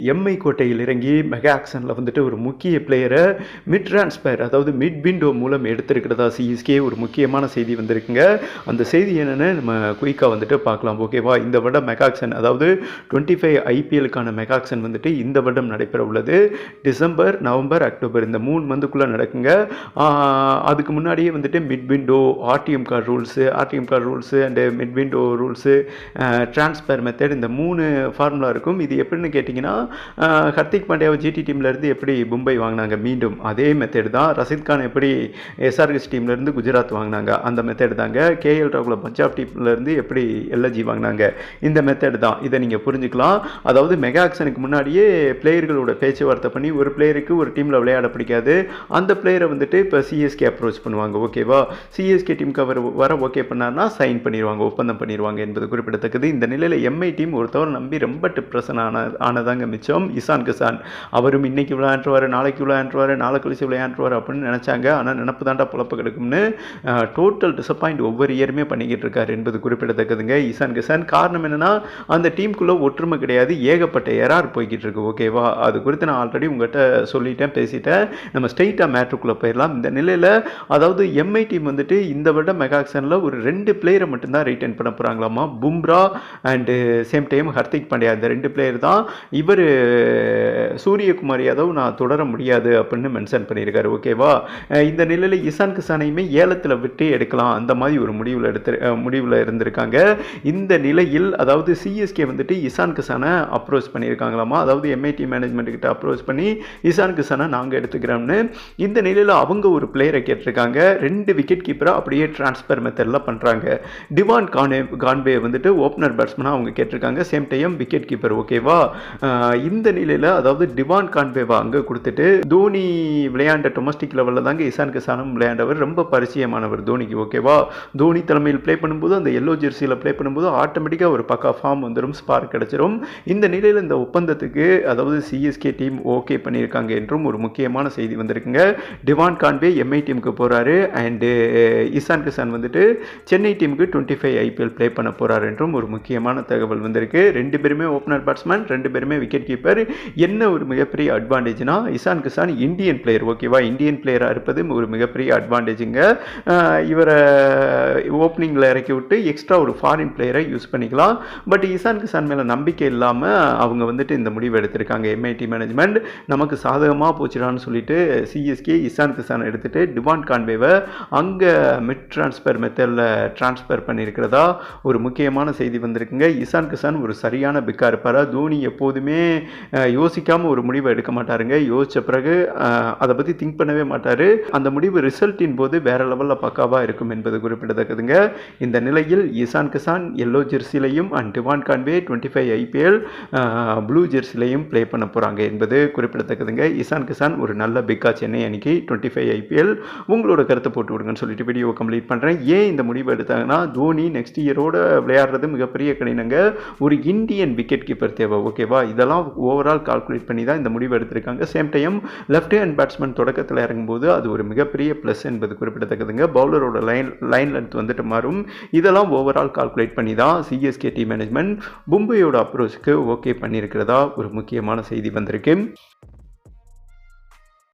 Mi கோட்டையில் இறங்கி mega ஆக்ஷனில் வந்துட்டு ஒரு முக்கிய பிளேயரை மிட் ட்ரான்ஸ்பர் அதாவது மிட் விண்டோ மூலம் எடுத்திருக்கிறதா சிஎஸ்கே ஒரு முக்கியமான செய்தி வந்திருக்குங்க. அந்த செய்தி என்னென்னு நம்ம குயிக்காக வந்துட்டு பார்க்கலாம். ஓகேவா இந்த வருடம் மெகாக்ஷன் அதாவது டுவெண்ட்டி ஃபைவ் ஐபிஎலுக்கான மெகா ஆக்ஷன் வந்துட்டு இந்த வருடம் நடைபெற உள்ளது. டிசம்பர் நவம்பர் அக்டோபர் இந்த மூணு மந்த்துக்குள்ளே நடக்குங்க. அதுக்கு முன்னாடியே வந்துட்டு mid window RTM card rules RTM card rules and mid window rules transfer method இந்த மூணு ஃபார்முலா இருக்கும் இது எப்படின்னு கேட்டிங்கன்னா ஹர்திக் பாண்டியாவை ஜிடி டீம்லேருந்து எப்படி மும்பை வாங்கினாங்க? மீண்டும் அதே மெத்தேடு தான். ரஷித் கான் எப்படி எஸ்ஆர்எஸ் டீம்லேருந்து குஜராத் வாங்கினாங்க? அந்த மெத்தேடு தாங்க. கேஎல் ராகுல பஞ்சாப் டீம்லேருந்து எப்படி எல்எஜி வாங்கினாங்க? இந்த மெத்தட் தான். இதை நீங்கள் புரிஞ்சுக்கலாம். அதாவது மெகா ஆக்ஷனுக்கு முன்னாடியே பிளேயர்களோட பேச்சுவார்த்தை பண்ணி ஒரு பிளேயருக்கு ஒரு டீமில் விளையாட பிடிக்காது. அந்த பிளேயரை வந்துட்டு இப்போ சிஎஸ்கே அப்ரோச் பண்ணுவாங்க. ஓகேவா சிஎஸ்கே டீமுக்கு அவர் வர ஓகே பண்ணார்னா சைன் பண்ணிடுவாங்க ஒப்பந்தம் பண்ணிடுவாங்க என்பது குறிப்பிடத்தக்கது. இந்த நிலையில் எம்ஐ டீம் ஒருத்தவரை நம்பி ரொம்ப டிப்ரெஷன் ஆன ஆனதாங்க மிச்சம் இசான் கிசான் அவரும் இன்னைக்கு விளையாண்டுருவார் நாளைக்கு விளையாண்டுருவார் நாளை கழிச்சு விளையாண்டுருவார் அப்படின்னு நினச்சாங்க. ஆனால் நினப்பு தாண்டா புழப்பு கிடக்கும்னு டோட்டல் டிசப்பாயிண்ட் ஒவ்வொரு இயருமே பண்ணிக்கிட்டு இருக்கார் என்பது குறிப்பிடத்தக்கதுங்க. இசான் கிசான் காரணம் என்னென்னா அந்த டீமுக்குள்ளே ஒற்றுமை கிடையாது ஏகப்பட்ட எரார் போய்கிட்டு இருக்கு. ஓகேவா அது குறித்து நான் ஆல்ரெடி உங்கள்கிட்ட சொல்லிட்டேன் பேசிட்டேன். நம்ம ஸ்ட்ரெயிட்டாக மேட்ருக்குள்ளே போயிடலாம். இந்த நிலையில் அதாவது எம்ஐ டீம் வந்துட்டு இந்த வருடம் மெகாக்சனில் ஒரு ரெண்டு பிளேயரை மட்டும்தான் ரிட்டைன் பண்ண போகிறாங்களாமா Bumrah and same time Hardik Pandya. இந்த ரெண்டு பிளேயர் தான் இவர் சூரியகுமார் யாதவ் நான் தொடர முடியாது அப்படின்னு மென்ஷன் பண்ணியிருக்காரு ஓகேவா இந்த நிலையில் இசான் கிசானையுமே ஏலத்தில் விட்டு எடுக்கலாம். அந்த மாதிரி ஒரு முடிவில் எடுத்து முடிவில் இருந்திருக்காங்க. இந்த நிலையில் அதாவது சிஎஸ்கே வந்துட்டு இசான் கிசானை அப்ரோச் பண்ணியிருக்காங்களாமா? அதாவது எம்ஐடி மேனேஜ்மெண்ட் கிட்ட அப்ரோச் பண்ணி இசான் கிசானை நாங்கள் எடுத்துக்கிறோம்னு. இந்த நிலையில் அவங்க ஒரு பிளேயரை கேட்டிருக்காங்க. ரெண்டு விக்கெட் கீப்பரை அப்படியே டிரான்ஸ்ஃபர் மெத்தடில் பண்ணுறாங்க டிவான் கானே கான்வே வந்துட்டு ஓப்பனர் பேட்ஸ்மனாக அவங்க கேட்டிருக்காங்க. சேம் டைம் விக்கெட் கீப்பர் ஓகேவா இந்த நிலையில் அதாவது டிவான் கான்வேவா அங்கே கொடுத்துட்டு தோனி விளையாண்ட டொமஸ்டிக் லெவலில் தாங்க இசான் கிசானும் விளையாண்டவர். ரொம்ப பரிச்சயமானவர் தோனிக்கு ஓகேவா? தோனி தலைமையில் ப்ளே பண்ணும்போது அந்த எல்லோ ஜெர்சியில் ப்ளே பண்ணும்போது ஆட்டோமேட்டிக்காக ஒரு பக்கா ஃபார்ம் வந்துடும் ஸ்பார்க் கிடச்சிரும். இந்த நிலையில் இந்த ஒப்பந்தத்துக்கு அதாவது சிஎஸ்கே டீம் ஓகே பண்ணியிருக்காங்க என்றும் ஒரு முக்கியமான செய்தி வந்திருக்குங்க. டிவான் கான்வே எம்ஐ டீமுக்கு போகிறாரு அண்டு இசான் கிசான் வந்துட்டு சென்னை டீமுக்கு டுவெண்ட்டி ஃபைவ் ஐபிஎல் ப்ளே பண்ண போகிறார் என்றும் ஒரு முக்கியமான தகவல் வந்திருக்கு. ரெண்டு பேருமே ஓப்பனர் பேட்ஸ்மேன் ரெண்டு பேருமே விக்கெட் கீப்பர் என்ன ஒரு மிகப்பெரிய அட்வான்டேஜ்னா இசான் கிசான் இந்தியன் பிளேயர் ஓகேவா இந்தியன் பிளேயராக இருப்பது ஒரு மிகப்பெரிய அட்வான்டேஜுங்க இவரை ஓப்பனிங்கில் இறக்கி விட்டு எக்ஸ்ட்ரா ஒரு ஃபாரின் பிளேயரை யூஸ் பண்ணிக்கலாம். பட் இசான் கிசான் மேலே நம்பிக்கை இல்லாமல் அவங்க வந்துட்டு இந்த முடிவு எடுத்திருக்காங்க. எம்ஐடி மேனேஜ்மெண்ட் நமக்கு சாதகமாக போச்சுடான்னு சொல்லிட்டு சிஎஸ்கே இசான் கிசான் எடுத்துகிட்டு டிவான் கான்வேவை அங்கே மிட் ட்ரான்ஸ்ஃபர் மெத்தடில் ட்ரான்ஸ்ஃபர் பண்ணியிருக்கிறதா ஒரு முக்கியமான செய்தி வந்திருக்குங்க. இசான் கிசான் ஒரு சரியான பிக்காக இருப்பார்? தோனி எப்போதுமே யோசிக்காமல் ஒரு முடிவை எடுக்க மாட்டாருங்க. யோசித்த பிறகு அதை பற்றி திங்க் பண்ணவே மாட்டார். அந்த முடிவு ரிசல்ட்டின் போது வேற லெவலில் பக்காவாக இருக்கும் என்பது குறிப்பிடத்தக்கதுங்க. இந்த நிலையில் Ishan Kishan yellow ஜெர்சிலையும் and Devon Conway twenty five IPL blue ஜெர்சிலையும் play பண்ண போகிறாங்க என்பது குறிப்பிடத்தக்கதுங்க. இசான் கிசான் ஒரு நல்ல பிக்கா சென்னை அன்னைக்கு டுவெண்ட்டி ஃபைவ் ஐபிஎல் உங்களோட கருத்தை போட்டு விடுங்கன்னு சொல்லிட்டு வீடியோ கம்ப்ளீட் பண்ணுறேன் ஏன் இந்த முடிவு எடுத்தாங்கன்னா தோனி நெக்ஸ்ட் இயரோட விளையாடுறது மிகப்பெரிய கடினங்க. ஒரு இந்தியன் விக்கெட் கீப்பர் தேவை ஓகேவா இதெல்லாம் ஓவரால் கால்குலேட் பண்ணி தான் இந்த முடிவு எடுத்திருக்காங்க. Same time left hand batsman தொடக்கத்தில் இறங்கும்போது அது ஒரு மிகப்பெரிய ப்ளஸ் என்பது குறிப்பிடத்தக்கதுங்க. பவுலரோட லைன் லைன் லென்த் வந்துட்டு மாறும். இதெல்லாம் ஓவரால் கால்குலேட் பண்ணி தான் சிஎஸ்கே டீம் மேனேஜ்மெண்ட் மும்பையோட அப்ரோச்சுக்கு ஓகே பண்ணியிருக்கிறதா ஒரு முக்கியமான செய்தி வந்திருக்கு.